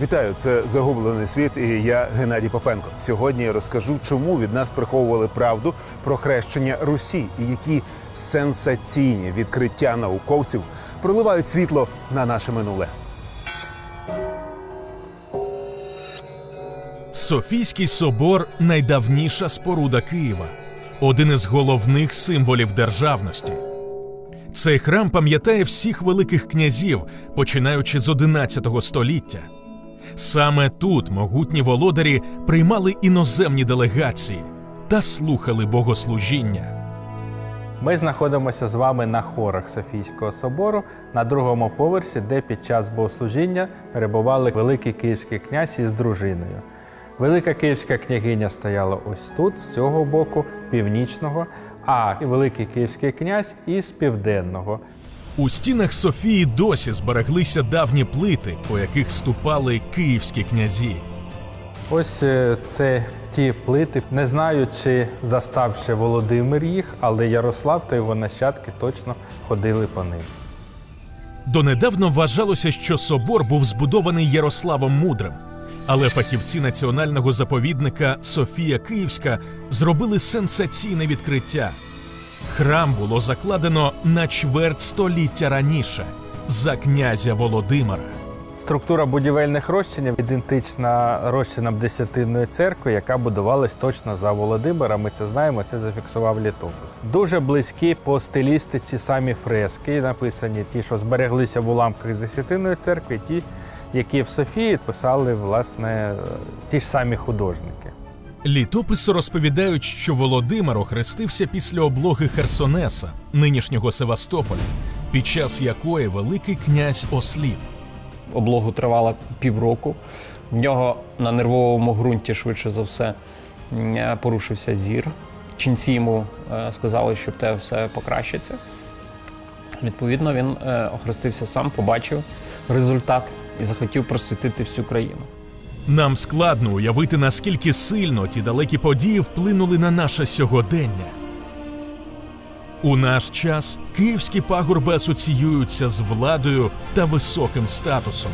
Вітаю, це загублений світ. І я Геннадій Попенко. Сьогодні я розкажу, чому від нас приховували правду про хрещення Русі і які сенсаційні відкриття науковців проливають світло на наше минуле. Софійський собор найдавніша споруда Києва, один із головних символів державності. Цей храм пам'ятає всіх великих князів, починаючи з 11 століття. Саме тут могутні володарі приймали іноземні делегації та слухали богослужіння. Ми знаходимося з вами на хорах Софійського собору на другому поверсі, де під час богослужіння перебували великий київський князь із дружиною. Велика київська княгиня стояла ось тут, з цього боку, північного, а великий київський князь із південного. У стінах Софії досі збереглися давні плити, по яких ступали київські князі. Ось е, це ті плити. Не знаю, чи застав ще Володимир їх, але Ярослав та його нащадки точно ходили по ним. Донедавно вважалося, що собор був збудований Ярославом Мудрим. Але фахівці національного заповідника Софія Київська зробили сенсаційне відкриття. Храм було закладено на чверть століття раніше за князя Володимира. Структура будівельних розчинів ідентична розчинам Десятинної церкви, яка будувалась точно за Володимира. Ми це знаємо, це зафіксував літопис. Дуже близькі по стилістиці самі фрески, написані ті, що збереглися в уламках з Десятинної церкви, ті, які в Софії писали власне ті ж самі художники. Літописи розповідають, що Володимир охрестився після облоги Херсонеса, нинішнього Севастополя, під час якої Великий князь осліп. облогу тривала півроку. В нього на нервовому ґрунті, швидше за все, порушився зір. Ченці йому е, сказали, що тебе все покращиться. Відповідно, він е, охрестився сам, побачив результат і захотів просвітити всю країну. Нам складно уявити, наскільки сильно ті далекі події вплинули на наше сьогодення. У наш час київські пагорби асоціюються з владою та високим статусом.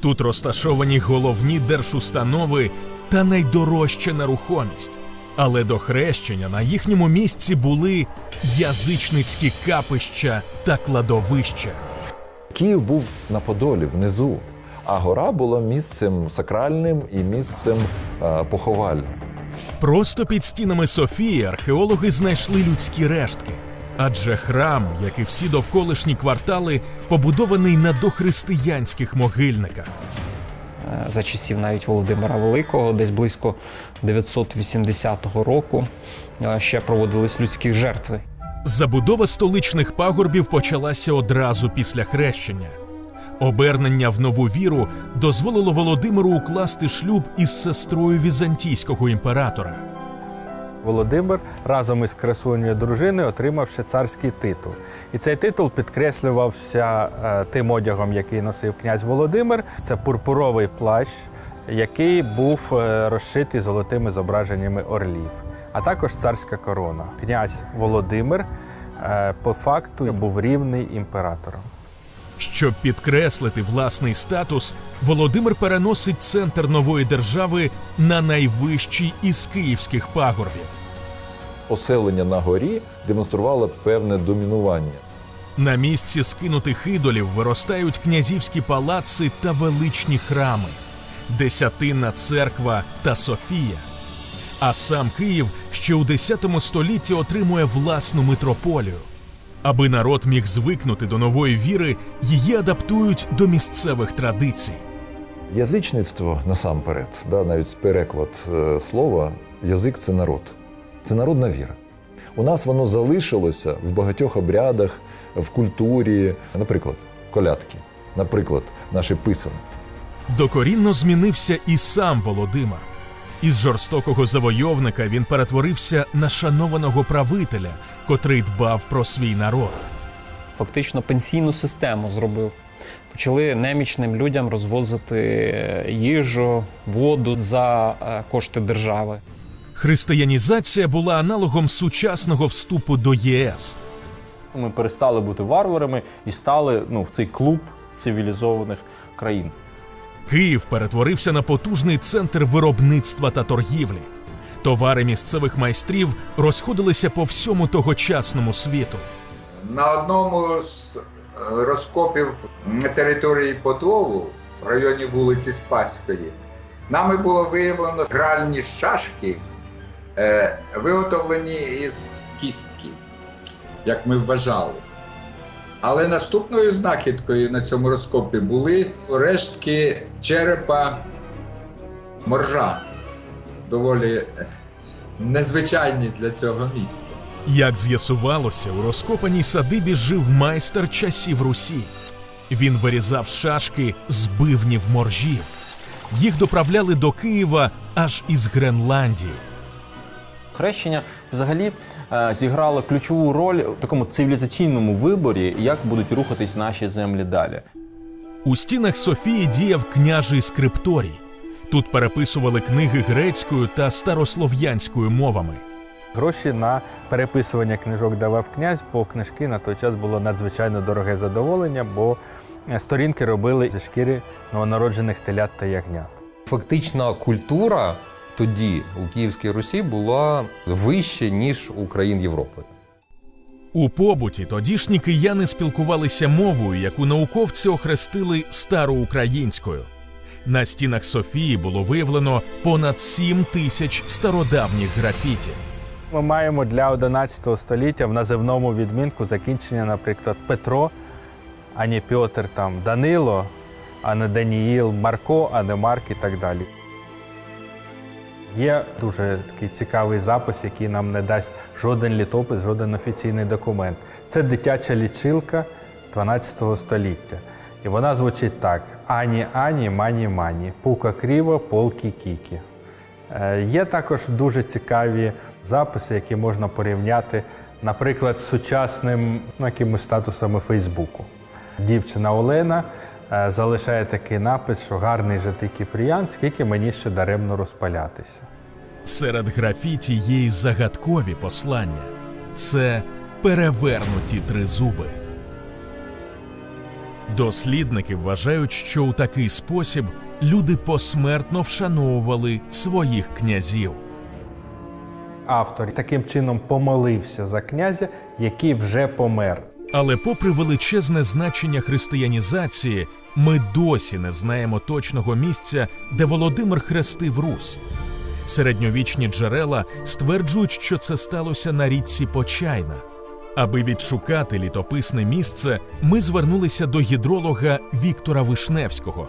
Тут розташовані головні держустанови та найдорожча нерухомість. Але до хрещення на їхньому місці були язичницькі капища та кладовища. Київ був на Подолі внизу, а гора була місцем сакральним і місцем е, поховальним. Просто під стінами Софії археологи знайшли людські рештки. Адже храм, як і всі довколишні квартали, побудований на дохристиянських могильниках. Е, За часів навіть Володимира Великого, десь близько 980 року, е, ще проводились людські жертви. Забудова столичних пагорбів почалася одразу після хрещення. Обернення в нову віру дозволило Володимиру укласти шлюб із сестрою візантійського імператора. Володимир разом із красунею дружиною отримав ще царський титул. І цей титул підкреслювався е, тим одягом, який носив князь Володимир. Це пурпуровий плащ, який був е, розшитий золотими зображеннями орлів, а також царська корона. Князь Володимир е, по факту був рівний імператором. Щоб підкреслити власний статус, Володимир переносить центр нової держави на найвищий із київських пагорбів. Оселення на горі демонструвало певне домінування. На місці скинутих ідолів виростають князівські палаци та величні храми, Десятинна церква та Софія. А сам Київ ще у X столітті отримує власну митрополію. Аби народ міг звикнути до нової віри, її адаптують до місцевих традицій. Язичництво насамперед, да, навіть переклад е, слова, язик це народ. Це народна віра. У нас воно залишилося в багатьох обрядах, в культурі, наприклад, колядки, наприклад, наші писанки. Докорінно змінився і сам Володимир. Із жорстокого завойовника він перетворився на шанованого правителя, котрий дбав про свій народ. Фактично пенсійну систему зробив. Почали немічним людям розвозити е, їжу, воду за е, кошти держави. Християнізація була аналогом сучасного вступу до ЄС. Ми перестали бути варварами і стали ну, в цей клуб цивілізованих країн. Київ перетворився на потужний центр виробництва та торгівлі. Товари місцевих майстрів розходилися по всьому тогочасному світу. На одному з е, розкопів на території Подолу в районі вулиці Спаської нами було виявлено гральні шашки, е, виготовлені із кістки, як ми вважали. Але наступною знахідкою на цьому розкопі були рештки черепа моржа, доволі незвичайні для цього місця. Як з'ясувалося, у розкопаній садибі жив майстер часів Русі. Він вирізав шашки з бивнів моржів. Їх доправляли до Києва аж із Гренландії. Хрещення взагалі е, зіграло ключову роль в такому цивілізаційному виборі, як будуть рухатись наші землі далі. У стінах Софії діяв княжий скрипторій. Тут переписували книги грецькою та старослов'янською мовами. Гроші на переписування книжок давав князь, бо книжки на той час було надзвичайно дороге задоволення, бо е, сторінки робили зі шкіри новонароджених телят та ягнят. Фактична культура тоді у Київській Русі була вище, ніж у країн Європи. У побуті тодішні кияни спілкувалися мовою, яку науковці охрестили староукраїнською. На стінах Софії було виявлено понад 7 тисяч стародавніх графіті. Ми маємо для 11 століття в називному відмінку закінчення, наприклад, Петро, а не Пьотр, там Данило, а не Даніїл, Марко, а не Марк і так далі. Є дуже такий цікавий запис, який нам не дасть жоден літопис, жоден офіційний документ. Це дитяча лічилка 12 століття. І вона звучить так: Ані, ані, мані, мані, пука кріво, полки кікі. Е, Є також дуже цікаві записи, які можна порівняти, наприклад, з сучасним ну, якимось статусами Фейсбуку. Дівчина Олена залишає такий напис, що гарний же ти Кіпріян, скільки мені ще даремно розпалятися. Серед графіті є й загадкові послання. Це перевернуті тризуби. Дослідники вважають, що у такий спосіб люди посмертно вшановували своїх князів. Автор таким чином помолився за князя, який вже помер. Але, попри величезне значення християнізації, ми досі не знаємо точного місця, де Володимир хрестив Русь. Середньовічні джерела стверджують, що це сталося на річці Почайна. Аби відшукати літописне місце, ми звернулися до гідролога Віктора Вишневського.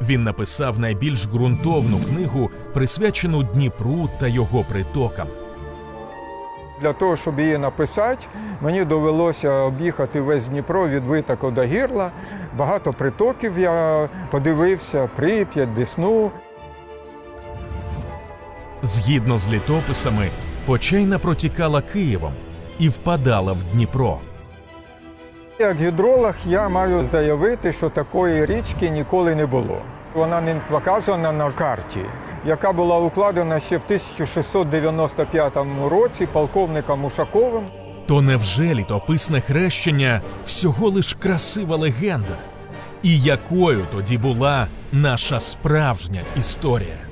Він написав найбільш ґрунтовну книгу, присвячену Дніпру та його притокам. Для того, щоб її написати, мені довелося об'їхати весь Дніпро від витоку до гірла. Багато притоків я подивився, Прип'ять, Десну. Згідно з літописами, Почайна протікала Києвом і впадала в Дніпро. Як гідролог я маю заявити, що такої річки ніколи не було. Вона не показана на карті, яка була укладена ще в 1695 році полковником Ушаковим. То невже літописне хрещення всього лиш красива легенда? І якою тоді була наша справжня історія?